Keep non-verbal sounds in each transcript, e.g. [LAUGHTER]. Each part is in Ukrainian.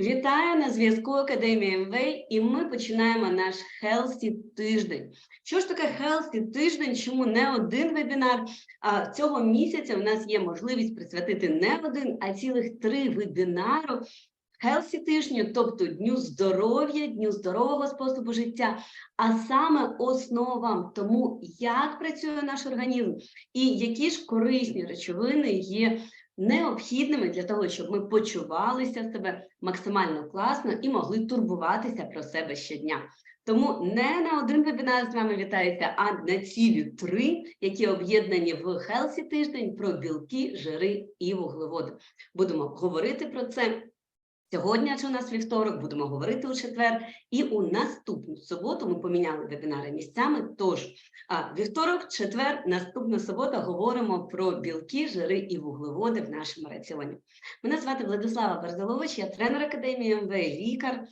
Вітаю на зв'язку Академії МВ, і ми починаємо наш Healthy тиждень. Що ж таке Healthy тиждень? Чому не один вебінар? А цього місяця у нас є можливість присвятити не один, а цілих три вебінару Healthy тижню, тобто дню здоров'я, дню здорового способу життя, а саме основам тому, як працює наш організм і які ж корисні речовини є необхідними для того, щоб ми почувалися себе максимально класно і могли турбуватися про себе щодня. Тому не на один вебінар з вами вітається, а на цілі три, які об'єднані в Хелсі тиждень про білки, жири і вуглеводи. Будемо говорити про це. Сьогодні, адже у нас вівторок, будемо говорити у четвер, і у наступну суботу ми поміняли вебінари місцями. Тож а вівторок, четвер, наступна субота говоримо про білки, жири і вуглеводи в нашому раціоні. Мене звати Владислава Барзалович, я тренер академії МВ, лікар,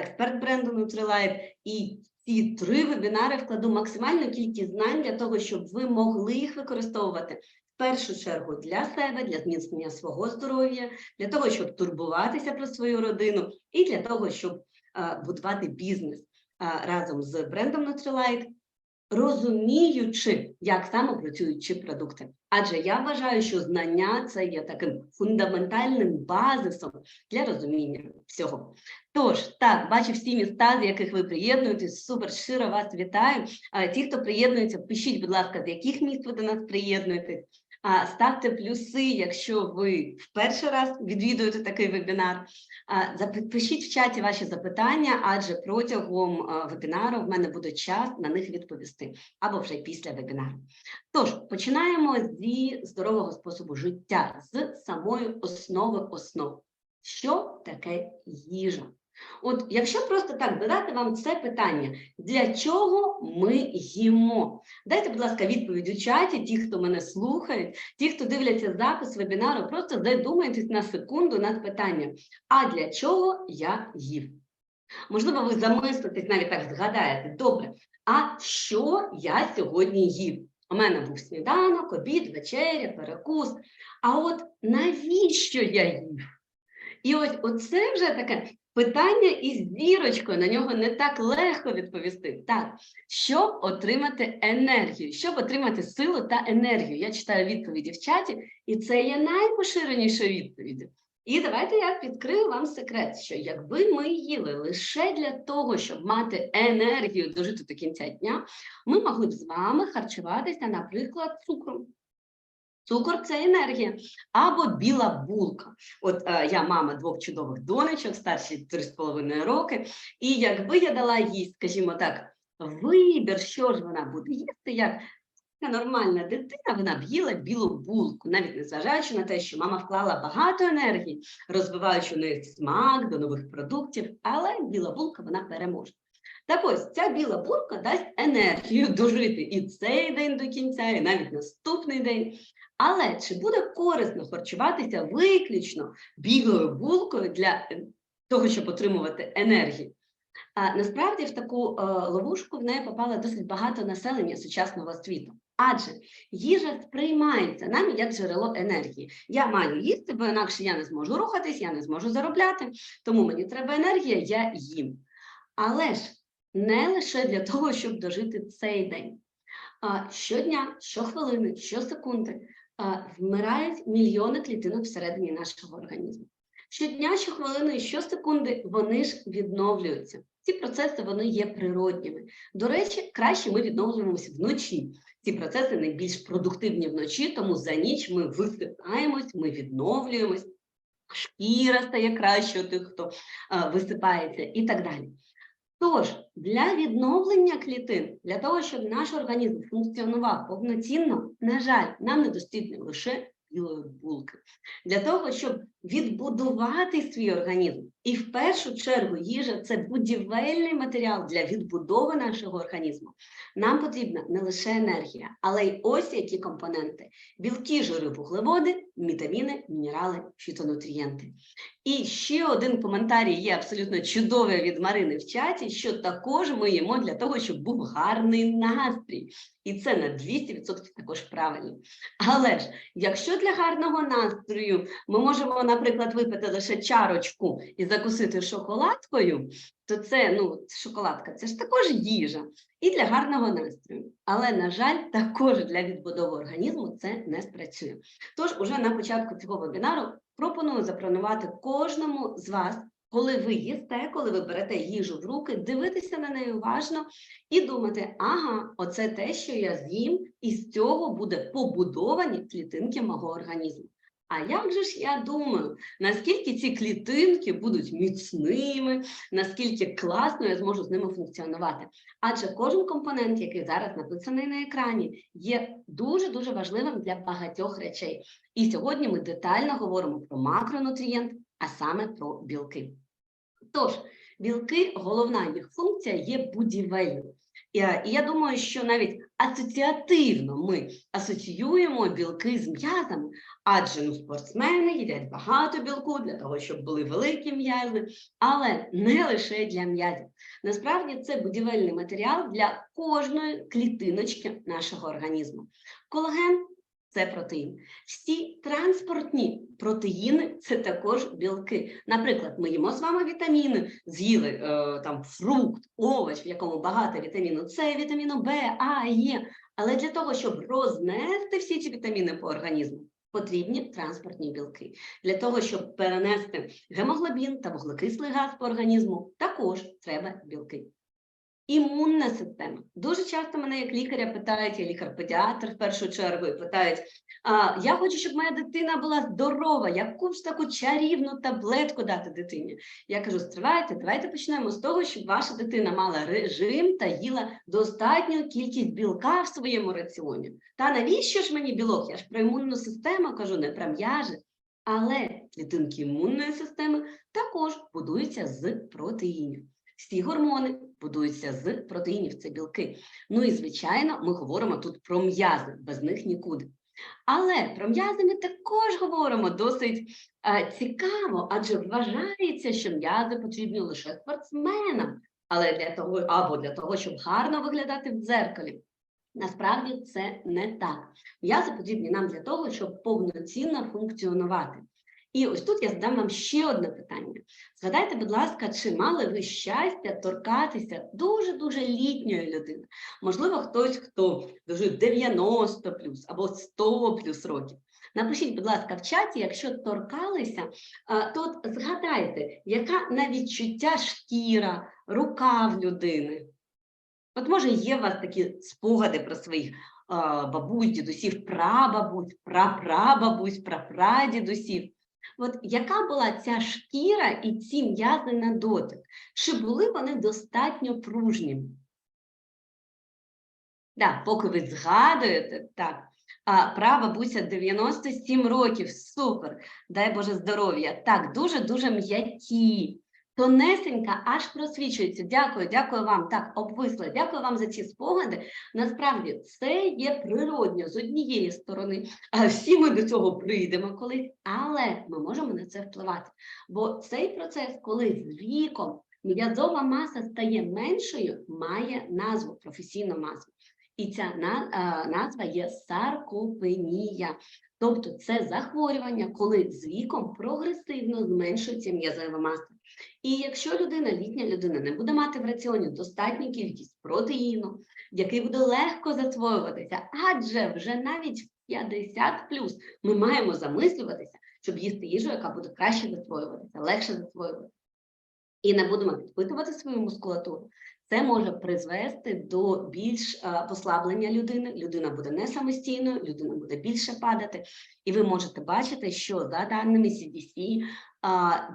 експерт бренду Nutrilite. І ці три вебінари вкладу максимальну кількість знань для того, щоб ви могли їх використовувати. Першу чергу для себе, для зміцнення свого здоров'я, для того, щоб турбуватися про свою родину, і для того, щоб а, будувати бізнес а, разом з брендом Nutrilite, розуміючи, як саме працюють ці продукти. Адже я вважаю, що знання це є таким фундаментальним базисом для розуміння всього. Тож, так, бачу всі міста, з яких ви приєднуєтесь, супер щиро вас вітаю. Ті, хто приєднується, пишіть, будь ласка, з яких міст ви до нас приєднуєтесь. Ставте плюси, якщо ви в перший раз відвідуєте такий вебінар. Пишіть в чаті ваші запитання, адже протягом вебінару в мене буде час на них відповісти або вже після вебінару. Тож починаємо зі здорового способу життя, з самої основи основ. Що таке їжа? От якщо просто так задати вам це питання, для чого ми їмо? Дайте, будь ласка, відповідь у чаті, ті, хто мене слухають, ті, хто дивляться запис вебінару, просто задумайтесь на секунду над питанням, а для чого я їв? Можливо, ви замислитесь, навіть так згадаєте, добре, а що я сьогодні їв? У мене був сніданок, обід, вечеря, перекус. А от навіщо я їв? І ось оце вже таке питання із зірочкою, на нього не так легко відповісти. Так, щоб отримати енергію, щоб отримати силу та енергію. Я читаю відповіді в чаті, і це є найпоширенішою відповіддю. І давайте я відкрию вам секрет, що якби ми їли лише для того, щоб мати енергію дожити до кінця дня, ми могли б з вами харчуватися, наприклад, цукром. Цукор це енергія або біла булка. От е, я мама двох чудових донечок, старші 3,5 роки. І якби я дала їй, скажімо так, вибір, що ж вона буде їсти, як нормальна дитина, вона б їла білу булку, навіть незважаючи на те, що мама вклала багато енергії, розвиваючи у неї смак до нових продуктів, але біла булка вона переможе. Так ось ця біла булка дасть енергію [LAUGHS] дожити і цей день до кінця, і навіть наступний день. Але чи буде корисно харчуватися виключно білою булкою для того, щоб отримувати енергію? А насправді в таку е, ловушку в неї попало досить багато населення сучасного світу. Адже їжа сприймається нами як джерело енергії. Я маю їсти, бо інакше я не зможу рухатись, я не зможу заробляти, тому мені треба енергія, я їм. Але ж не лише для того, щоб дожити цей день. А щодня, щохвилини, щосекунди вмирають мільйони клітинок всередині нашого організму. Щодня, щохвилини і щосекунди вони ж відновлюються. Ці процеси вони є природніми. До речі, краще ми відновлюємося вночі. Ці процеси найбільш продуктивні вночі, тому за ніч ми висипаємось, ми відновлюємось, шкіра стає краще у тих, хто висипається, і так далі. Тож, для відновлення клітин, для того, щоб наш організм функціонував повноцінно, на жаль, нам недостатньо лише білої булки. Для того, щоб відбудувати свій організм, і в першу чергу їжа це будівельний матеріал для відбудови нашого організму. Нам потрібна не лише енергія, але й ось які компоненти: білки, жири, вуглеводи, вітаміни, мінерали, фітонутрієнти. І ще один коментарій є абсолютно чудовий від Марини в чаті, що також ми їмо для того, щоб був гарний настрій. І це на 200% також правильно. Але ж, якщо для гарного настрою ми можемо, наприклад, випити лише чарочку і закусити шоколадкою, то це ну, шоколадка це ж також їжа і для гарного настрою. Але, на жаль, також для відбудови організму це не спрацює. Тож, уже на початку цього вебінару пропоную запронувати кожному з вас, коли ви їсте, коли ви берете їжу в руки, дивитися на неї уважно і думати, ага, оце те, що я з'їм, і з цього буде побудовані клітинки мого організму. А як же ж я думаю, наскільки ці клітинки будуть міцними, наскільки класно я зможу з ними функціонувати? Адже кожен компонент, який зараз написаний на екрані, є дуже-дуже важливим для багатьох речей. І сьогодні ми детально говоримо про макронутрієнт, а саме про білки. Тож, білки, головна їх функція є будівельною. Е, і я думаю, що навіть асоціативно ми асоціюємо білки з м'язами, адже ну, спортсмени їдять багато білку для того, щоб були великі м'язи, але не лише для м'язів. Насправді це будівельний матеріал для кожної клітиночки нашого організму. Колаген це протеїн. Всі транспортні протеїни це також білки. Наприклад, ми їмо з вами вітаміни, з'їли е, там фрукт, овоч, в якому багато вітаміну С, вітаміну Б, А, Е. Але для того, щоб рознести всі ці вітаміни по організму, потрібні транспортні білки. Для того, щоб перенести гемоглобін та вуглекислий газ по організму, також треба білки. Імунна система. Дуже часто мене як лікаря питають, я лікар-педіатр в першу чергу, і питають: а, я хочу, щоб моя дитина була здорова, яку ж таку чарівну таблетку дати дитині. Я кажу, стривайте, давайте почнемо з того, щоб ваша дитина мала режим та їла достатню кількість білка в своєму раціоні. Та навіщо ж мені білок? Я ж про імунну систему кажу, не про м'яжі. Але клітинки імунної системи також будуються з протеїнів. Всі гормони будуються з протеїнів, це білки. Ну і, звичайно, ми говоримо тут про м'язи, без них нікуди. Але про м'язи ми також говоримо досить е, цікаво, адже вважається, що м'язи потрібні лише спортсменам, але для того або для того, щоб гарно виглядати в дзеркалі. Насправді це не так. М'язи потрібні нам для того, щоб повноцінно функціонувати. І ось тут я задам вам ще одне питання. Згадайте, будь ласка, чи мали ви щастя торкатися дуже-дуже літньої людини? Можливо, хтось, хто дожив 90 плюс або 100 плюс років. Напишіть, будь ласка, в чаті, якщо торкалися, то от згадайте, яка на відчуття шкіра, рука в людини. От, може, є у вас такі спогади про своїх бабусь, дідусів, прабабусь, прапрабабусь, прапрадідусів. От яка була ця шкіра і ці м'язи на дотик? Чи були вони достатньо пружні? Да, поки ви згадуєте, так, а права буся 97 років, супер, дай Боже здоров'я. Так, дуже-дуже м'які. Тонесенька аж просвічується. Дякую, дякую вам. Так, обвисла. Дякую вам за ці спогади. Насправді це є природньо з однієї сторони. Всі ми до цього прийдемо колись, але ми можемо на це впливати. Бо цей процес, коли з віком м'язова маса стає меншою, має назву професійну назву. І ця назва є саркопенія. Тобто це захворювання, коли з віком прогресивно зменшується м'язова маса. І якщо людина, літня людина, не буде мати в раціоні достатню кількість протеїну, який буде легко засвоюватися, адже вже навіть в 50 плюс ми маємо замислюватися, щоб їсти їжу, яка буде краще засвоюватися, легше засвоюватися. І не будемо підпитувати свою мускулатуру, це може призвести до більш послаблення людини. Людина буде не самостійною, людина буде більше падати, і ви можете бачити, що за даними CDC,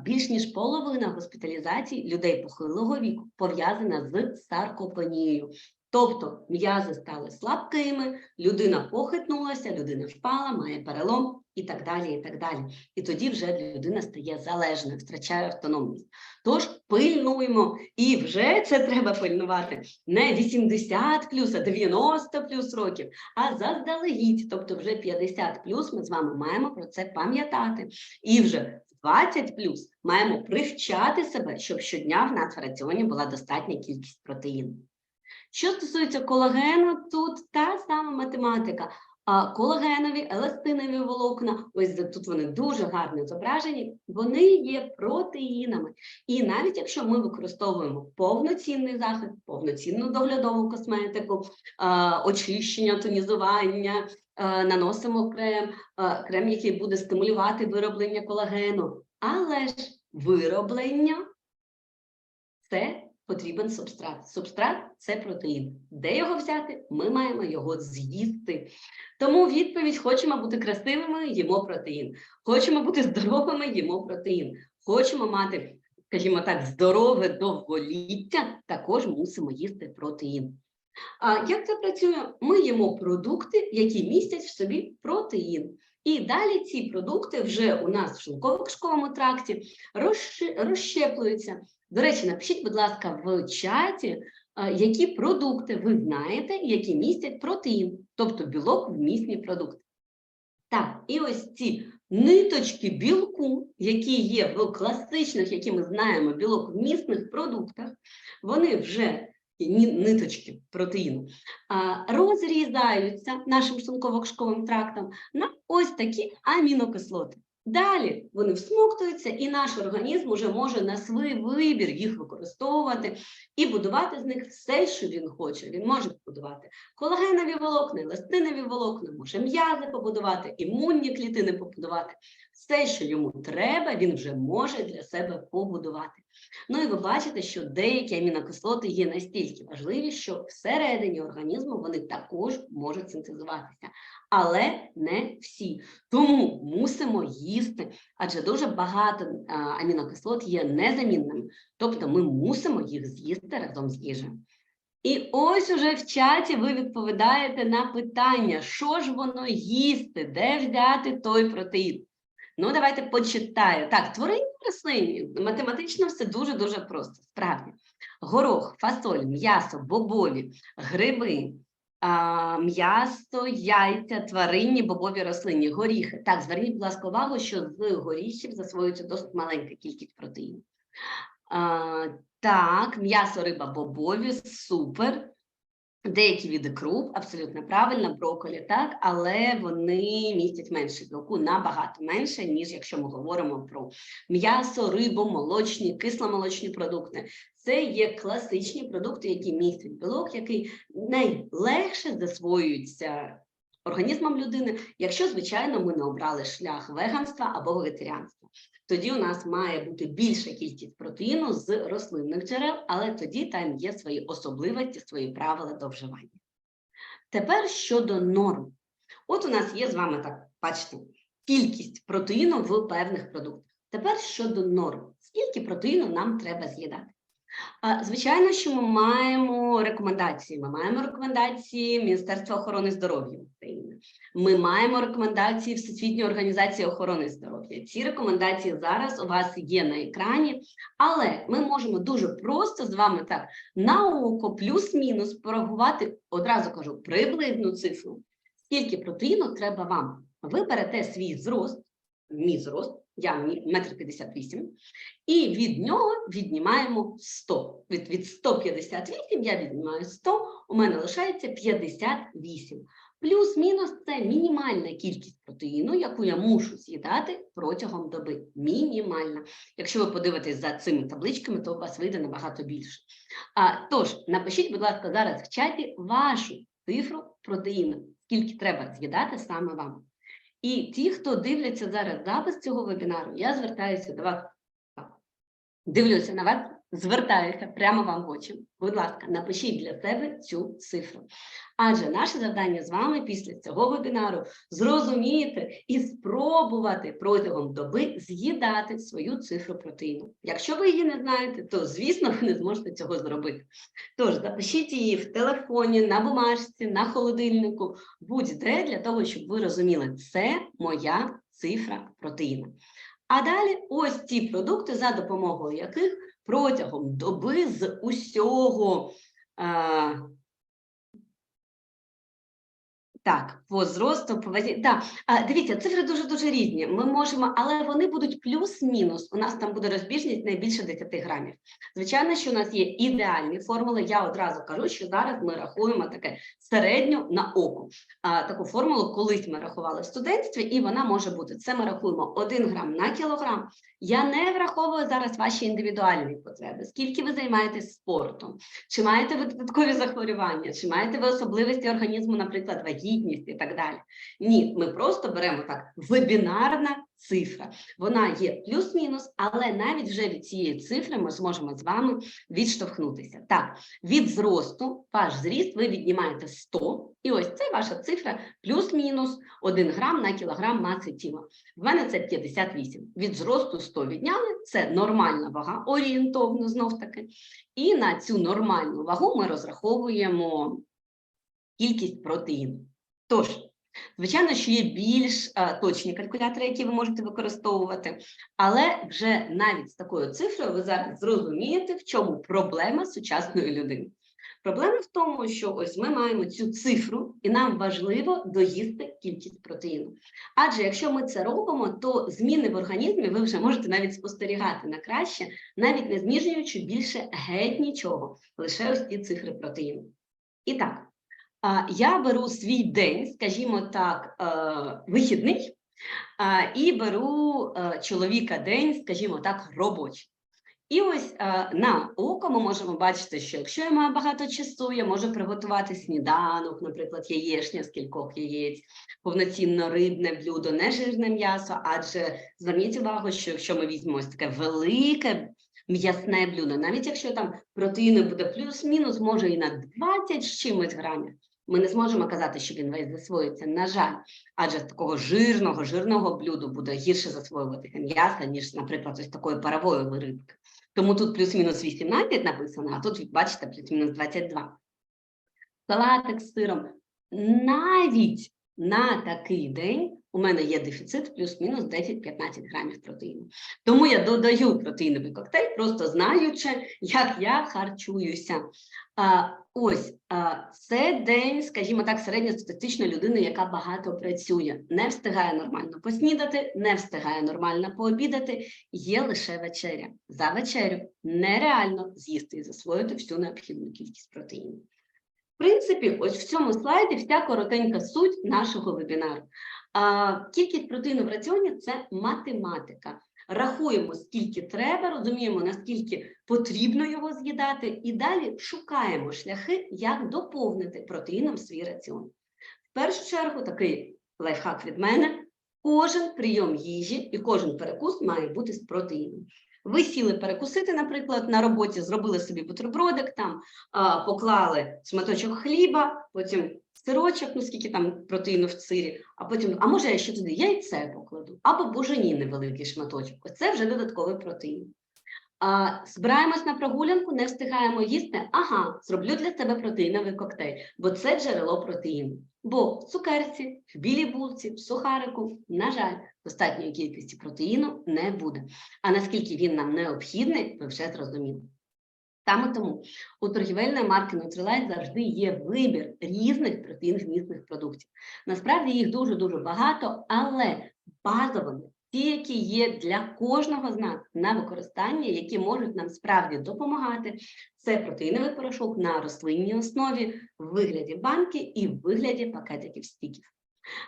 більш ніж половина госпіталізацій людей похилого віку пов'язана з саркопенією. Тобто м'язи стали слабкими, людина похитнулася, людина впала, має перелом і так далі. І так далі. І тоді вже людина стає залежною, втрачає автономність. Тож пильнуємо, і вже це треба пильнувати не 80 плюс, а 90 плюс років, а заздалегідь, тобто вже 50 плюс ми з вами маємо про це пам'ятати. І вже 20 плюс маємо привчати себе, щоб щодня в нас в раціоні була достатня кількість протеїну. Що стосується колагену, тут та сама математика. А колагенові, еластинові волокна, ось тут вони дуже гарно зображені, вони є протеїнами. І навіть якщо ми використовуємо повноцінний захист, повноцінну доглядову косметику, очищення, тонізування, наносимо крем, крем, який буде стимулювати вироблення колагену, але ж вироблення це потрібен субстрат. Субстрат це протеїн. Де його взяти? Ми маємо його з'їсти. Тому відповідь: хочемо бути красивими, їмо протеїн. Хочемо бути здоровими, їмо протеїн. Хочемо мати, скажімо так, здорове довголіття, також мусимо їсти протеїн. А як це працює? Ми їмо продукти, які містять в собі протеїн. І далі ці продукти вже у нас в шлунково-кишковому тракті розщеплюються. До речі, напишіть, будь ласка, в чаті, які продукти ви знаєте, які містять протеїн, тобто білок вмісні продукти. Так, і ось ці ниточки білку, які є в класичних, які ми знаємо, білок-вмісних продуктах, вони вже ниточки протеїну розрізаються нашим шлунково-кишковим трактом на ось такі амінокислоти. Далі вони всмоктуються, і наш організм уже може на свій вибір їх використовувати і будувати з них все, що він хоче. Він може побудувати колагенові волокна, еластинові волокна, може м'язи побудувати, імунні клітини побудувати. Все, що йому треба, він вже може для себе побудувати. Ну і ви бачите, що деякі амінокислоти є настільки важливі, що всередині організму вони також можуть синтезуватися, але не всі. Тому мусимо їсти, адже дуже багато амінокислот є незамінними, тобто ми мусимо їх з'їсти разом з їжею. І ось уже в чаті ви відповідаєте на питання, що ж воно їсти, де взяти той протеїн. Ну, давайте почитаю. Так, тваринні рослинні, математично все дуже-дуже просто, справді. Горох, фасоль, м'ясо, бобові, гриби, м'ясо, яйця, тваринні, бобові рослинні, горіхи. Так, зверніть, будь ласка, увагу, що з горіхів засвоюється досить маленька кількість протеїнів. А, так, м'ясо, риба, бобові, супер. Деякі види круп, абсолютно правильно, брокколі, так, але вони містять менше білку, набагато менше, ніж якщо ми говоримо про м'ясо, рибу, молочні, кисломолочні продукти. Це є класичні продукти, які містять білок, який найлегше засвоюється організмом людини, якщо, звичайно, ми не обрали шлях веганства або вегетаріанства. Тоді у нас має бути більша кількість протеїну з рослинних джерел, але тоді там є свої особливості, свої правила до вживання. Тепер щодо норм. От у нас є з вами так, бачите, кількість протеїну в певних продуктах. Тепер щодо норм. Скільки протеїну нам треба з'їдати? Звичайно, що ми маємо рекомендації. Ми маємо рекомендації Міністерства охорони здоров'я України. Ми маємо рекомендації Всесвітньої організації охорони здоров'я. Ці рекомендації зараз у вас є на екрані, але ми можемо дуже просто з вами так на око плюс-мінус порахувати, одразу кажу, приблизну цифру. Скільки протеїну треба вам? Ви берете свій зрост, мій зрост, я метр вісім, і від нього віднімаємо 100. Від, від 158 я віднімаю 100, у мене лишається 58. Плюс-мінус це мінімальна кількість протеїну, яку я мушу з'їдати протягом доби. Мінімальна. Якщо ви подивитесь за цими табличками, то у вас вийде набагато більше. А, тож, напишіть, будь ласка, зараз в чаті вашу цифру протеїну, скільки треба з'їдати саме вам. І ті, хто дивляться зараз запис цього вебінару, я звертаюся до вас. Дивлюся на вас, звертаюся прямо вам в очі. Будь ласка, напишіть для себе цю цифру. Адже наше завдання з вами після цього вебінару зрозуміти і спробувати протягом доби з'їдати свою цифру протеїну. Якщо ви її не знаєте, то звісно ви не зможете цього зробити. Тож запишіть її в телефоні, на бумажці, на холодильнику, будь-де для того, щоб ви розуміли, це моя цифра протеїну. А далі ось ті продукти, за допомогою яких протягом доби з усього. Так, по зросту, по вазі. Да. А, дивіться, цифри дуже-дуже різні. Ми можемо, але вони будуть плюс-мінус. У нас там буде розбіжність найбільше 10 грамів. Звичайно, що у нас є ідеальні формули. Я одразу кажу, що зараз ми рахуємо таке середню на око. А, таку формулу колись ми рахували в студентстві, і вона може бути. Це ми рахуємо 1 грам на кілограм. Я не враховую зараз ваші індивідуальні потреби. Скільки ви займаєтесь спортом? Чи маєте ви додаткові захворювання? Чи маєте ви особливості організму, наприклад, вагітність і так далі? Ні, ми просто беремо так вебінарна цифра. Вона є плюс-мінус, але навіть вже від цієї цифри ми зможемо з вами відштовхнутися. Так, від зросту ваш зріст ви віднімаєте 100, і ось це ваша цифра плюс-мінус 1 грам на кілограм маси тіла. В мене це 58. Від зросту 100 відняли, це нормальна вага, орієнтовно знов таки. І на цю нормальну вагу ми розраховуємо кількість протеїну. Тож, звичайно, що є більш а, точні калькулятори, які ви можете використовувати, але вже навіть з такою цифрою ви зараз зрозумієте, в чому проблема сучасної людини. Проблема в тому, що ось ми маємо цю цифру, і нам важливо доїсти кількість протеїну. Адже якщо ми це робимо, то зміни в організмі ви вже можете навіть спостерігати на краще, навіть не зміжуючи більше геть нічого, лише ось ці цифри протеїну. І так, я беру свій день, скажімо так, е, вихідний, і беру е, чоловіка день, скажімо так, робочий. І ось е, на око ми можемо бачити, що якщо я маю багато часу, я можу приготувати сніданок, наприклад, яєчня з кількох яєць, повноцінно рибне блюдо, не жирне м'ясо, адже зверніть увагу, що якщо ми візьмемо ось таке велике м'ясне блюдо, навіть якщо там протеїну буде плюс-мінус, може і на 20 з чимось грамів, ми не зможемо казати, що він весь засвоїться, на жаль, адже з такого жирного, жирного блюду буде гірше засвоюватися м'ясо, ніж, наприклад, ось такої парової рибки. Тому тут плюс-мінус 18 написано, а тут, бачите, плюс-мінус 22. Салатик з сиром. Навіть на такий день у мене є дефіцит плюс-мінус 10-15 грамів протеїну. Тому я додаю протеїновий коктейль, просто знаючи, як я харчуюся. Ось це день, скажімо так, середньостатистичної людини, яка багато працює, не встигає нормально поснідати, не встигає нормально пообідати. Є лише вечеря. За вечерю нереально з'їсти і засвоїти всю необхідну кількість протеїну. В принципі, ось в цьому слайді вся коротенька суть нашого вебінару. Кількість протеїну в раціоні це математика. Рахуємо, скільки треба, розуміємо, наскільки потрібно його з'їдати, і далі шукаємо шляхи, як доповнити протеїном свій раціон. В першу чергу, такий лайфхак від мене: кожен прийом їжі і кожен перекус має бути з протеїном. Ви сіли перекусити, наприклад, на роботі, зробили собі бутербродик, там поклали шматочок хліба, потім сирочок, ну скільки там протеїну в цирі, а потім, а може я ще туди яйце покладу, або бужені невеликий шматочок. Оце вже додатковий протеїн. Збираємось на прогулянку, не встигаємо їсти. Ага, зроблю для себе протеїновий коктейль, бо це джерело протеїну. Бо в цукерці, в білій булці, в сухарику, на жаль, достатньої кількості протеїну не буде. А наскільки він нам необхідний, ви вже зрозуміли. Саме тому у торгівельної марки Nutrilite завжди є вибір різних протеїн-вмісних продуктів. Насправді їх дуже-дуже багато, але базовими ті, які є для кожного з нас на використання, які можуть нам справді допомагати, це протеїновий порошок на рослинній основі в вигляді банки і в вигляді пакетиків стіків.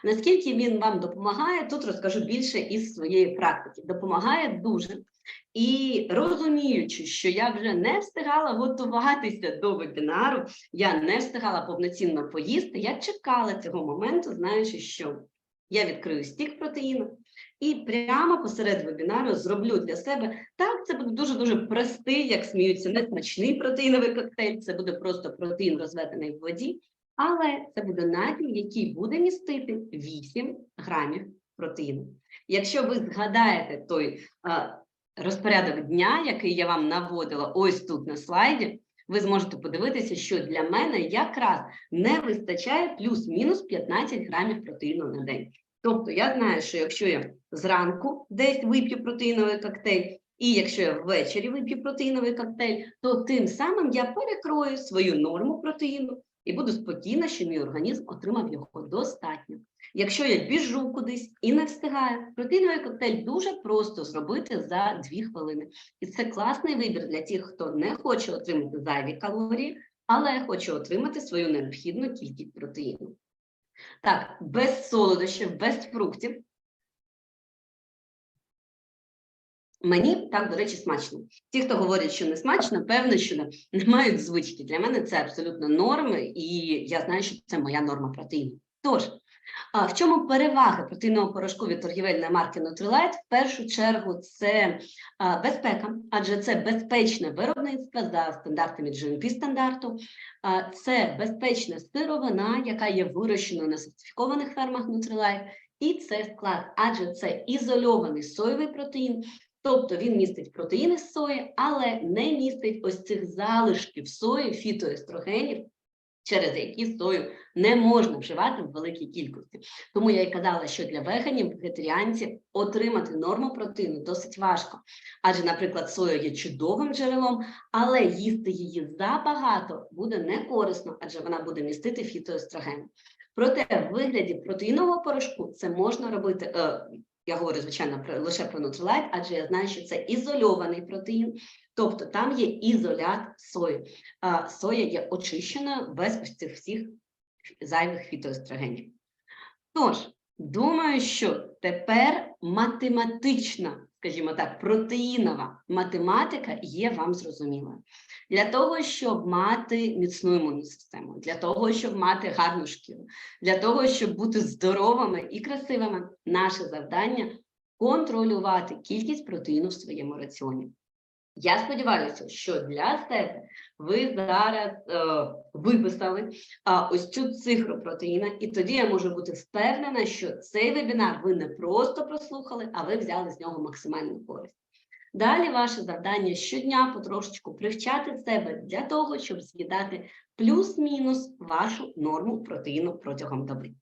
Наскільки він вам допомагає, тут розкажу більше із своєї практики. Допомагає дуже. І розуміючи, що я вже не встигала готуватися до вебінару, я не встигала повноцінно поїсти, я чекала цього моменту, знаючи, що я відкрию стік протеїну і прямо посеред вебінару зроблю для себе так, це буде дуже-дуже простий, як сміються, несмачний протеїновий коктейль, це буде просто протеїн розведений в воді, але це буде напій, який буде містити 8 грамів протеїну. Якщо ви згадаєте той розпорядок дня, який я вам наводила ось тут на слайді, ви зможете подивитися, що для мене якраз не вистачає плюс-мінус 15 грамів протеїну на день. Тобто я знаю, що якщо я зранку десь вип'ю протеїновий коктейль, і якщо я ввечері вип'ю протеїновий коктейль, то тим самим я перекрою свою норму протеїну і буду спокійна, що мій організм отримав його достатньо. Якщо я біжу кудись і не встигаю, протеїновий коктейль дуже просто зробити за 2 хвилини. І це класний вибір для тих, хто не хоче отримати зайві калорії, але хоче отримати свою необхідну кількість протеїну. Так, без солодощів, без фруктів. Мені так, до речі, смачно. Ті, хто говорять, що не смачно, певно, що не, мають звички. Для мене це абсолютно норми, і я знаю, що це моя норма протеїну. Тож, а в чому переваги протеїнового порошку від торгівельної марки Nutrilite? В першу чергу це безпека, адже це безпечне виробництво за стандартами GMP стандарту, це безпечна сировина, яка є вирощеною на сертифікованих фермах Nutrilite, і це склад, адже це ізольований соєвий протеїн, Тобто він містить протеїни з сої, але не містить ось цих залишків сої, фітоестрогенів, через які сою не можна вживати в великій кількості. Тому я й казала, що для веганів, вегетаріанців отримати норму протеїну досить важко. Адже, наприклад, соя є чудовим джерелом, але їсти її забагато буде не корисно, адже вона буде містити фітоестрогени. Проте в вигляді протеїнового порошку це можна робити. Е, я говорю, звичайно, про лише про Nutrilite, адже я знаю, що це ізольований протеїн, тобто там є ізолят сої. А соя є очищеною без цих всіх зайвих фітоестрогенів. Тож, думаю, що тепер математична, скажімо так, протеїнова математика є вам зрозумілою. Для того, щоб мати міцну імунну систему, для того, щоб мати гарну шкіру, для того, щоб бути здоровими і красивими, наше завдання контролювати кількість протеїну в своєму раціоні. Я сподіваюся, що для себе ви зараз е, виписали е, ось цю цифру протеїна, і тоді я можу бути впевнена, що цей вебінар ви не просто прослухали, а ви взяли з нього максимальну користь. Далі ваше завдання щодня потрошечку привчати себе для того, щоб з'їдати плюс-мінус вашу норму протеїну протягом доби.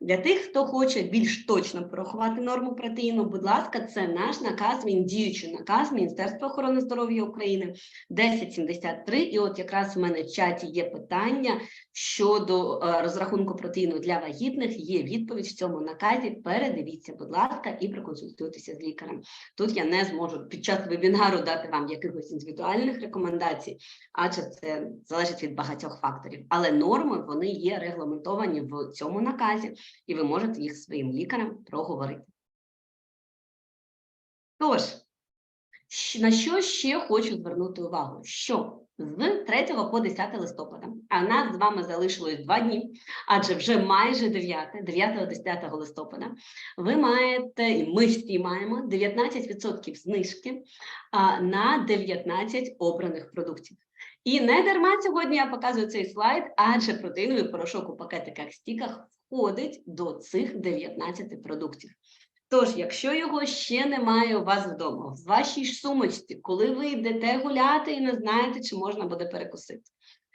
Для тих, хто хоче більш точно порахувати норму протеїну, будь ласка, це наш наказ, він діючий наказ Міністерства охорони здоров'я України 1073. І от якраз в мене в чаті є питання щодо е, розрахунку протеїну для вагітних. Є відповідь в цьому наказі. Передивіться, будь ласка, і проконсультуйтеся з лікарем. Тут я не зможу під час вебінару дати вам якихось індивідуальних рекомендацій, адже це залежить від багатьох факторів. Але норми вони є регламентовані в цьому наказі і ви можете їх своїм лікарем проговорити. Тож, на що ще хочу звернути увагу? Що з 3 по 10 листопада, а нас з вами залишилось два дні, адже вже майже 9, 9-10 листопада, ви маєте, і ми всі маємо 19% знижки на 19 обраних продуктів. І не дарма сьогодні я показую цей слайд, адже протеїновий порошок у пакетиках стіках входить до цих 19 продуктів. Тож, якщо його ще немає у вас вдома, в вашій сумочці, коли ви йдете гуляти і не знаєте, чи можна буде перекусити,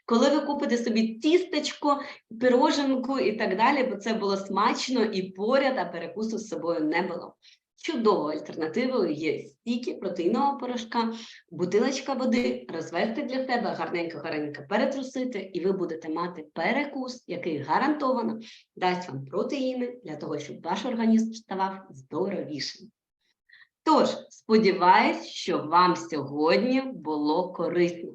коли ви купите собі тістечко, пироженку і так далі, бо це було смачно і поряд, а перекусу з собою не було. Чудовою альтернативою є стіки протеїнового порошка, бутилочка води, розвести для себе гарненько-гарненько перетрусити, і ви будете мати перекус, який гарантовано дасть вам протеїни для того, щоб ваш організм ставав здоровішим. Тож, сподіваюсь, що вам сьогодні було корисно.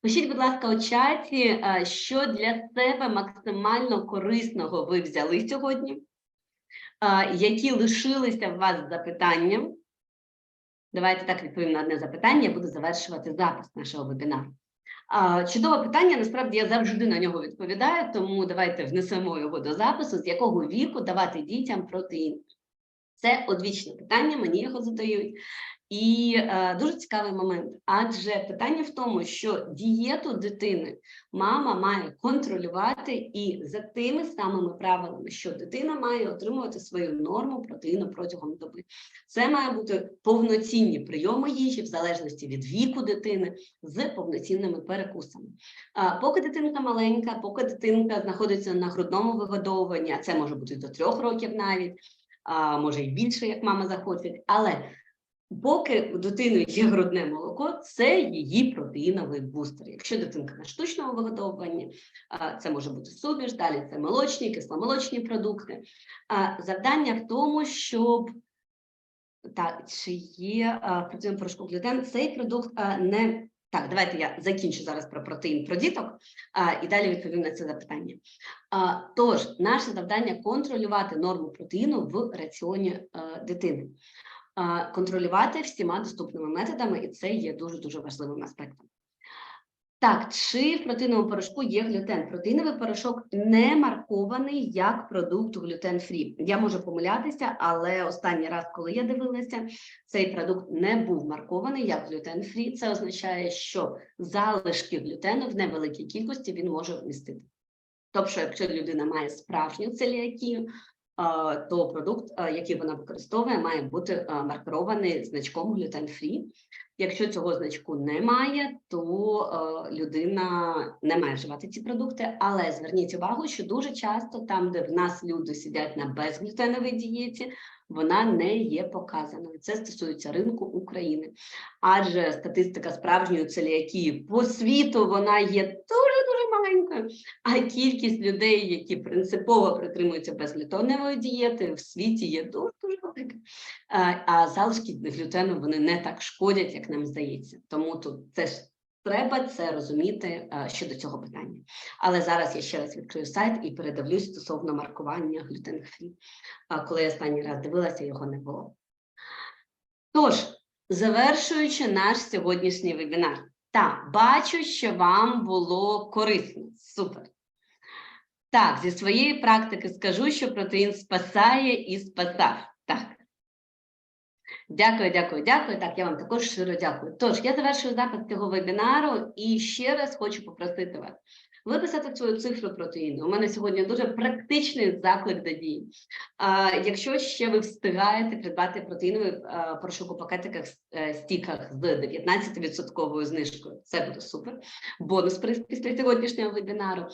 Пишіть, будь ласка, у чаті, що для себе максимально корисного ви взяли сьогодні які лишилися в вас запитання. Давайте так відповім на одне запитання, я буду завершувати запис нашого вебінару. Чудове питання, насправді я завжди на нього відповідаю, тому давайте внесемо його до запису, з якого віку давати дітям протеїн. Це одвічне питання, мені його задають. І е, дуже цікавий момент, адже питання в тому, що дієту дитини мама має контролювати і за тими самими правилами, що дитина має отримувати свою норму протеїну протягом доби. Це має бути повноцінні прийоми їжі, в залежності від віку дитини, з повноцінними перекусами. А поки дитинка маленька, поки дитинка знаходиться на грудному вигодовуванні, а це може бути до трьох років навіть, а може і більше, як мама захоче, але Поки у дитини є грудне молоко, це її протеїновий бустер. Якщо дитинка на штучному вигодовуванні, а, це може бути суміш, далі це молочні, кисломолочні продукти. А, Завдання в тому, щоб так, чи є протеїновому порошку глютен, цей продукт не так, давайте я закінчу зараз про протеїн про діток і далі відповім на це запитання. Тож, наше завдання контролювати норму протеїну в раціоні а, дитини. Контролювати всіма доступними методами, і це є дуже дуже важливим аспектом. Так, чи в протеїновому порошку є глютен? Протеїновий порошок не маркований як продукт глютен-фрі. Я можу помилятися, але останній раз, коли я дивилася, цей продукт не був маркований як глютен-фрі. Це означає, що залишки глютену в невеликій кількості він може вмістити. Тобто, якщо людина має справжню целіакію, то продукт, який вона використовує, має бути маркерований значком глютен-фрі. Якщо цього значку немає, то е, людина не має вживати ці продукти. Але зверніть увагу, що дуже часто там, де в нас люди сидять на безглютеновій дієті, вона не є показаною. Це стосується ринку України. Адже статистика справжньої целіакії по світу вона є дуже маленькою. А кількість людей, які принципово притримуються безглютенової дієти, в світі є дуже дуже велика. А залишки глютену вони не так шкодять, як нам здається. Тому тут теж треба це розуміти щодо цього питання. Але зараз я ще раз відкрию сайт і передивлюсь стосовно маркування глютен-фрі. Коли я останній раз дивилася, його не було. Тож, завершуючи наш сьогоднішній вебінар, так, бачу, що вам було корисно. Супер. Так, зі своєї практики скажу, що протеїн спасає і спасав. Так. Дякую, дякую, дякую. Так, я вам також щиро дякую. Тож, я завершую запис цього вебінару і ще раз хочу попросити вас виписати свою цифру протеїну. У мене сьогодні дуже практичний заклик до дії. А, якщо ще ви встигаєте придбати протеїновий а, порошок у пакетиках е, стіках з 19% знижкою, це буде супер. Бонус після сьогоднішнього вебінару.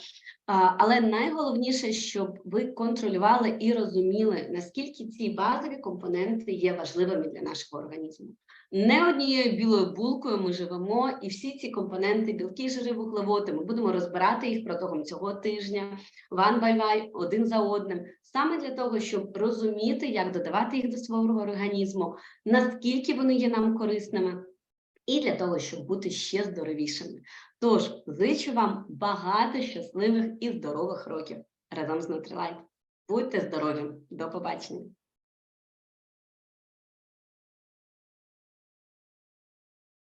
Але найголовніше, щоб ви контролювали і розуміли, наскільки ці базові компоненти є важливими для нашого організму. Не однією білою булкою ми живемо, і всі ці компоненти, білки, жири, вуглеводи, ми будемо розбирати їх протягом цього тижня, one by один за одним, саме для того, щоб розуміти, як додавати їх до свого організму, наскільки вони є нам корисними, і для того, щоб бути ще здоровішими. Тож, зичу вам багато щасливих і здорових років разом з Nutrilite. Будьте здорові! До побачення!